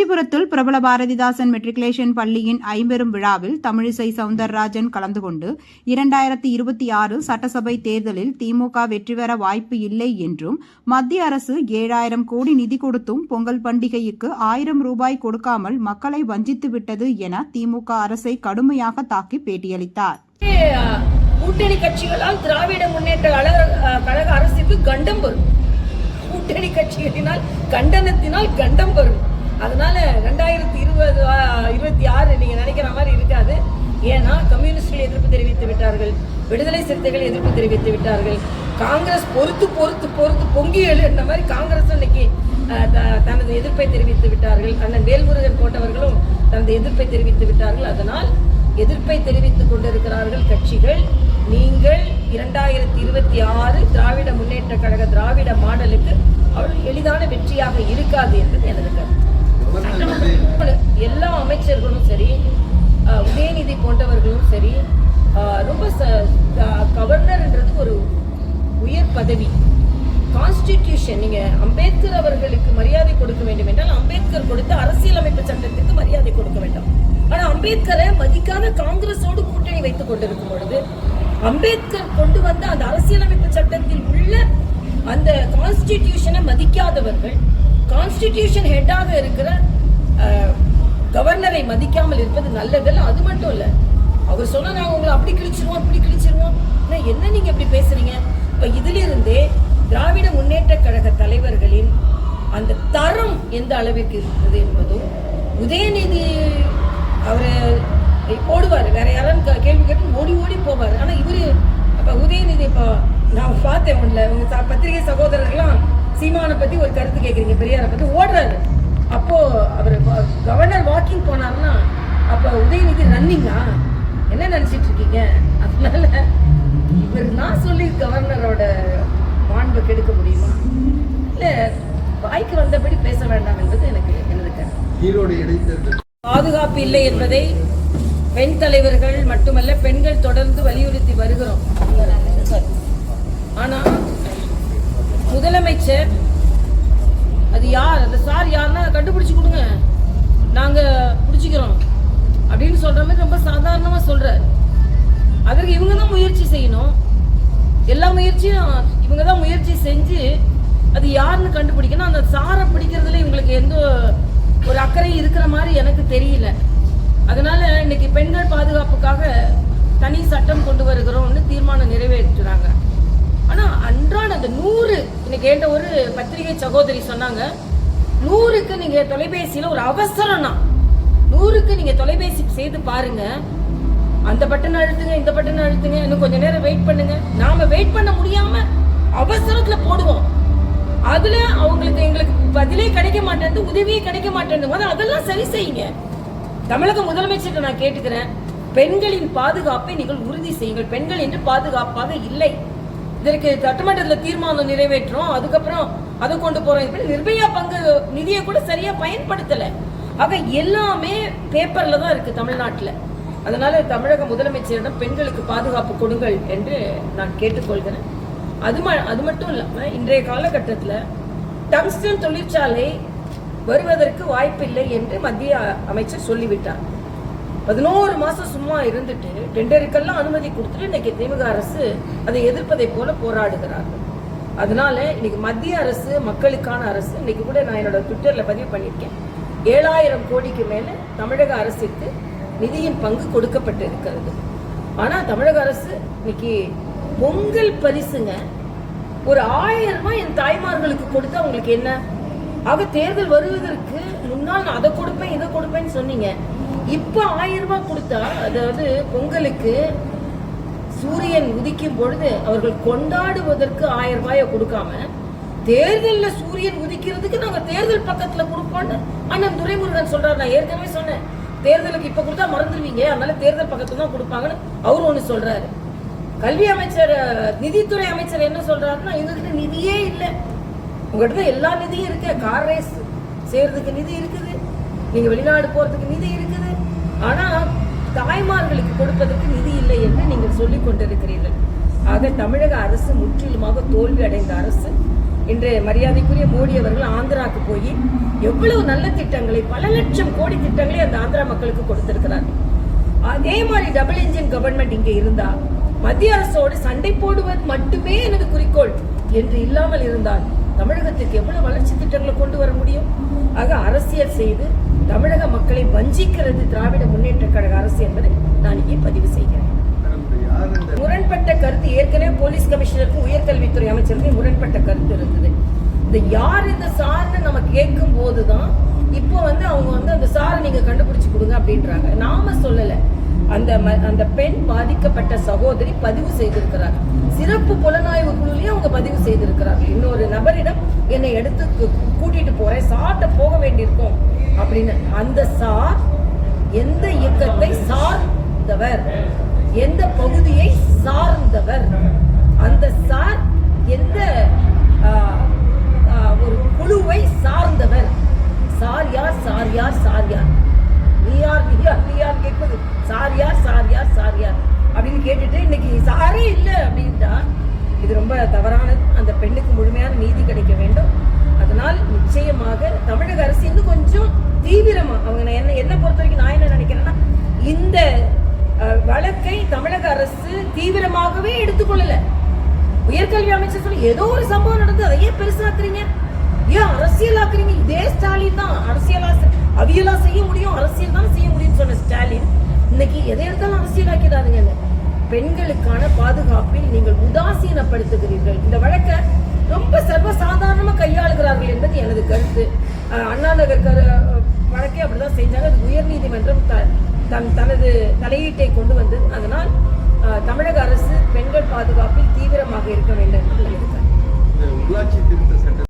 காஞ்சிபுரத்தில் பிரபல பாரதிதாசன் மெட்ரிகுலேஷன் பள்ளியின் ஐம்பெரும் விழாவில் தமிழிசை சவுந்தரராஜன் கலந்து கொண்டு இரண்டாயிரத்தி இருபத்தி ஆறு சட்டசபை தேர்தலில் திமுக வெற்றி பெற வாய்ப்பு இல்லை என்றும் மத்திய அரசு ஏழாயிரம் கோடி நிதி கொடுத்தும் பொங்கல் பண்டிகைக்கு ஆயிரம் ரூபாய் கொடுக்காமல் மக்களை வஞ்சித்து விட்டது என திமுக அரசை கடுமையாக தாக்கி பேட்டியளித்தார். கூட்டணி கட்சிகளால் திராவிட முன்னேற்ற கழக அரசுக்கு கண்டம் வரும். கூட்டணி கட்சிகளினால் கண்டனத்தினால் கண்டம் வரும். அதனால ரெண்டாயிரத்தி இருபது இருபத்தி ஆறு நீங்க நினைக்கிற மாதிரி இருக்காது. ஏன்னா கம்யூனிஸ்டுகள் எதிர்ப்பு தெரிவித்து விட்டார்கள். விடுதலை சிறுத்தைகள் எதிர்ப்பு தெரிவித்து விட்டார்கள். காங்கிரஸ் பொறுத்து பொறுத்து பொறுத்து பொங்கி எழுந்த மாதிரி காங்கிரஸ் இன்னைக்கு த- தனது எதிர்ப்பை தெரிவித்து விட்டார்கள். அண்ணன் வேல்முருகன் போன்றவர்களும் தனது எதிர்ப்பை தெரிவித்து விட்டார்கள். அதனால் எதிர்ப்பை தெரிவித்துக் கொண்டிருக்கிறார்கள் கட்சிகள். நீங்கள் இரண்டாயிரத்தி இருபத்தி ஆறு திராவிட முன்னேற்ற கழக திராவிட மாடலுக்கு அவ்வளவு எளிதான வெற்றியாக இருக்காது என்பது எனது கருத்து. எல்லா அமைச்சர்களும் சரி அஹ், உதயநிதி போன்றவர்களும் சரி அஹ், ரொம்ப கவர்னர்ன்றது ஒரு உயர் பதவி. கான்ஸ்டிடியூஷன் நீங்க அம்பேத்கர் அவர்களுக்கு மரியாதை கொடுக்க வேண்டும் என்றால் அம்பேத்கர் கொடுத்த அரசியலமைப்பு சட்டத்திற்கு மரியாதை கொடுக்க வேண்டும். ஆனா அம்பேத்கரை மதிக்காத காங்கிரஸோடு கூட்டணி வைத்துக் கொண்டிருக்கும் பொழுது அம்பேத்கர் கொண்டு வந்த அந்த அரசியலமைப்பு சட்டத்தில் உள்ள அந்த கான்ஸ்டிடியூஷனை மதிக்காதவர்கள் கான்ஸ்டிடியூஷன் ஹெட்டாக இருக்கிற கவர்னரை மதிக்காமல் இருப்பது நல்லதல்ல அது மட்டும் இல்லை. அவர் சொன்ன நாங்கள் உங்களை அப்படி கிழிச்சிருவோம் அப்படி கிழிச்சிருவோம். ஆனால் என்ன நீங்கள் இப்படி பேசுறீங்க? இப்போ இதிலிருந்தே திராவிட முன்னேற்ற கழக தலைவர்களின் அந்த தரம் எந்த அளவிற்கு இருக்கிறது என்பதும் உதயநிதி அவரை போடுவார் வேற யாரும் க- கேள்வி கேட்டு ஓடி ஓடி போவார். ஆனால் இவர் இப்போ உதயநிதி இப்போ நான் பார்த்தேன் ஒன்றில் உங்கள் பத்திரிகை சகோதரர்கள்லாம் சீமானை பத்தி ஒரு கருத்து கேக்குறீங்க பெரியாரை பத்தி. ஓடுறாரு. அப்போ அவர் கவர்னர் வாக்கிங் போனாருன்னா அப்ப உதயநிதி ரன்னிங்கா என்ன நினைச்சிட்டு இருக்கீங்க? அதனால இவர் நான் சொல்லி கவர்னரோட மாண்பை கெடுக்க முடியுமா? இல்ல வாய்க்கு வந்தபடி பேச வேண்டாம் என்பது எனக்கு எனது கருத்து. பாதுகாப்பு இல்லை என்பதை பெண் தலைவர்கள் மட்டுமல்ல பெண்கள் தொடர்ந்து வலியுறுத்தி வருகிறோம். ஆனா முதலமைச்சர் அது யார் அந்த சார் யாருன்னா கண்டுபிடிச்சு கொடுங்க. நாங்க பிடிச்சிக்கிறோம். அப்படின்னு சொல்ற மாதிரி ரொம்ப சாதாரணமா சொல்கிறார் அதற்கு இவங்க தான் முயற்சி செய்யணும். எல்லா முயற்சியும் இவங்க தான் முயற்சி செஞ்சு அது யாருன்னு கண்டுபிடிக்கணும். அந்த சாரை பிடிக்கிறதுல இவங்களுக்கு எந்த ஒரு அக்கறை இருக்கிற மாதிரி எனக்கு தெரியல. அதனால இன்னைக்கு பெண்கள் பாதுகாப்புக்காக தனி சட்டம் கொண்டு வருகிறோம்னு தீர்மானம் நிறைவேற்றுறாங்க. ஆனா அன்றாட அந்த நூறு கேட்ட ஒரு பத்திரிகை சகோதரி சொன்னாங்க நூறுக்கு நீங்க தொலைபேசியில ஒரு அவசரம்னா நூறுக்கு நீங்க தொலைபேசி செய்து பாருங்க. அந்த பட்டன் அழுத்துங்க இந்த பட்டன் அழுத்துங்க இன்னும் கொஞ்ச நேரம் வெயிட் பண்ணுங்க. நாம வெயிட் பண்ண முடியாம அவசரத்துல போடுவோம். அதுல அவங்களுக்கு எங்களுக்கு பதிலே கிடைக்க மாட்டேன் உதவியே கிடைக்க மாட்டேன் அதெல்லாம் சரி செய்யுங்க. தமிழக முதலமைச்சர்கிட்ட நான் கேட்டுக்கிறேன் பெண்களின் பாதுகாப்பை நீங்கள் உறுதி செய்யுங்கள். பெண்கள் என்று பாதுகாப்பாக இல்லை. இதற்கு சட்டமன்றத்தில் தீர்மானம் நிறைவேற்றோம். அதுக்கப்புறம் அதை கொண்டு போறோம். இப்படி நிர்பயா பங்கு நிதியை கூட சரியா பயன்படுத்தல. ஆக எல்லாமே பேப்பர்ல தான் இருக்கு தமிழ்நாட்டில். அதனால தமிழக முதலமைச்சரிடம் பெண்களுக்கு பாதுகாப்பு கொடுங்கள் என்று நான் கேட்டுக்கொள்கிறேன். அது ம- அது மட்டும் இல்லாம இன்றைய காலகட்டத்தில் டங்ஸ்டன் தொழிற்சாலை வருவதற்கு வாய்ப்பில்லை என்று மத்திய அமைச்சர் சொல்லிவிட்டார். பதினோரு மாசம் சும்மா இருந்துட்டு டெண்டருக்கெல்லாம் அனுமதி கொடுத்துட்டு இன்னைக்கு திமுக அரசு அதை எதிர்ப்பதை போல போராடுகிறார்கள். அதனால இன்னைக்கு மத்திய அரசு மக்களுக்கான அரசு இன்னைக்கு கூட நான் என்னோட ட்விட்டர்ல பதிவு பண்ணியிருக்கேன். ஏழாயிரம் கோடிக்கு மேல தமிழக அரசுக்கு நிதியின் பங்கு கொடுக்கப்பட்டு இருக்கிறது ஆனா தமிழக அரசு இன்னைக்கு பொங்கல் பரிசுங்க. ஒரு ஆயிரம் ரூபாய் என் தாய்மார்களுக்கு கொடுத்தா உங்களுக்கு என்ன? ஆக தேர்தல் வருவதற்கு முன்னால் நான் அதை கொடுப்பேன் இதை கொடுப்பேன்னு சொன்னீங்க. இப்போ ஆயிரம் ரூபாய் கொடுத்தா அதாவது பொங்கலுக்கு சூரியன் உதிக்கும் பொழுது அவர்கள் கொண்டாடுவதற்கு ஆயிரம் ரூபாயை கொடுக்காம தேர்தலில் சூரியன் உதிக்கிறதுக்கு நாங்கள் தேர்தல் பக்கத்தில் கொடுப்போம்னு அண்ணன் துரைமுருகன் சொல்றாரு. நான் ஏற்கனவே சொன்னேன். தேர்தலுக்கு இப்போ கொடுத்தா மறந்துடுவீங்க. அதனால தேர்தல் பக்கத்தில் தான் கொடுப்பாங்கன்னு அவர் ஒன்று சொல்றாரு. கல்வி அமைச்சர் நிதித்துறை அமைச்சர் என்ன சொல்றாருன்னா எங்ககிட்ட நிதியே இல்லை. உங்ககிட்ட எல்லா நிதியும் இருக்கு. கார் ரேஸ் செய்யறதுக்கு நிதி இருக்குது. நீங்க வெளிநாடு போறதுக்கு நிதி இருக்குது. ஆனா தாய்மார்களுக்கு கொடுப்பதற்கு நிதி இல்லை என்று நீங்கள் சொல்லிக் கொண்டிருக்கிறீர்கள். ஆக தமிழக அரசு முற்றிலுமாக தோல்வி அடைந்த அரசு. இன்றைய மரியாதைக்குரிய மோடி அவர்கள் ஆந்திராவுக்கு போய் எவ்வளவு நல்ல திட்டங்களை பல லட்சம் கோடி திட்டங்களை அந்த ஆந்திரா மக்களுக்கு கொடுத்திருக்கிறார். அதே மாதிரி டபுள் இன்ஜின் கவர்மெண்ட் இங்கே இருந்தா மத்திய அரசோடு சண்டை போடுவது மட்டுமே எனது குறிக்கோள் என்று இல்லாமல் இருந்தால் தமிழகத்திற்கு எவ்வளவு வளர்ச்சி திட்டங்களை கொண்டு வர முடியும்? ஆக அரசியல் செய்து தமிழக மக்களை வஞ்சிக்கிறது திராவிட முன்னேற்ற கழக அரசு என்பதை நான் இங்கே பதிவு செய்கிறேன். முரண்பட்ட கருத்து ஏற்கனவே போலீஸ் கமிஷனருக்கும் உயர்கல்வித்துறை அமைச்சருக்கும் முரண்பட்ட கருத்து இருந்தது. இந்த யார் இந்த சார்னு நம்ம கேட்கும் போதுதான் இப்போ வந்து அவங்க வந்து அந்த சாரை நீங்க கண்டுபிடிச்சு கொடுங்க அப்படின்றாங்க. நாம சொல்லலை. அந்த அந்த பெண் பாதிக்கப்பட்ட சகோதரி பதிவு செய்திருக்கிறார். சிறப்பு புலனாய்வு குழுலையும் அவங்க பதிவு செய்திருக்கிறார்கள். இன்னொரு நபரிடம் என்னை எடுத்து கூட்டிட்டு போறேன். சார்ட்ட போக வேண்டியிருக்கும். அப்படின்னு. அந்த சார் எந்த இயக்கத்தை சார்ந்தவர்? எந்த பகுதியை சார்ந்தவர்? அந்த சார் எந்த ஒரு குழுவை சார்ந்தவர்? சார் யார்? சார் யார்? சார் யார்? நீ யார்? நீ யார்? நீ யார்? கேட்பது. சாரே இல்லை அப்படின்ட்டா இது ரொம்ப தவறானது அந்த பெண்ணுக்கு முழுமையான நீதி கிடைக்க வேண்டும். அதனால் நிச்சயமாக தமிழக அரசு இன்னும் கொஞ்சம் தீவிரமாக அவங்க நான் என்ன என்ன பொறுத்த வரைக்கும் நான் என்ன நினைக்கிறேன்னா இந்த வழக்கை தமிழக அரசு தீவிரமாகவே எடுத்துக்கொள்ளல. உயர்கல்வி அமைச்சர் சொல்லி ஏதோ ஒரு சம்பவம் நடந்து அதை ஏன் பெருசாக்குறீங்க ஏன் அரசியலாக்குறீங்க இதே ஸ்டாலின் தான் அரசியலா அவியலா செய்ய முடியும் அரசியல் தான் செய்ய முடியும்னு சொன்ன ஸ்டாலின். இன்னைக்கு எதை எடுத்தாலும் அரசியலாக்கிடாதுங்க. பெண்களுக்கான பாதுகாப்பில் நீங்கள் உதாசீனப்படுத்துகிறீர்கள். இந்த வழக்கை ரொம்ப சர்வசாதாரணமாக கையாளுகிறார்கள் என்பது எனது கருத்து. அண்ணா நகர் கரு வழக்கே அப்படிதான் செஞ்சாங்க. அது உயர்நீதிமன்றம் த தன் தனது தலையீட்டை கொண்டு வந்தது அதனால் தமிழக அரசு பெண்கள் பாதுகாப்பில் தீவிரமாக இருக்க வேண்டும். என்று உள்ளாட்சி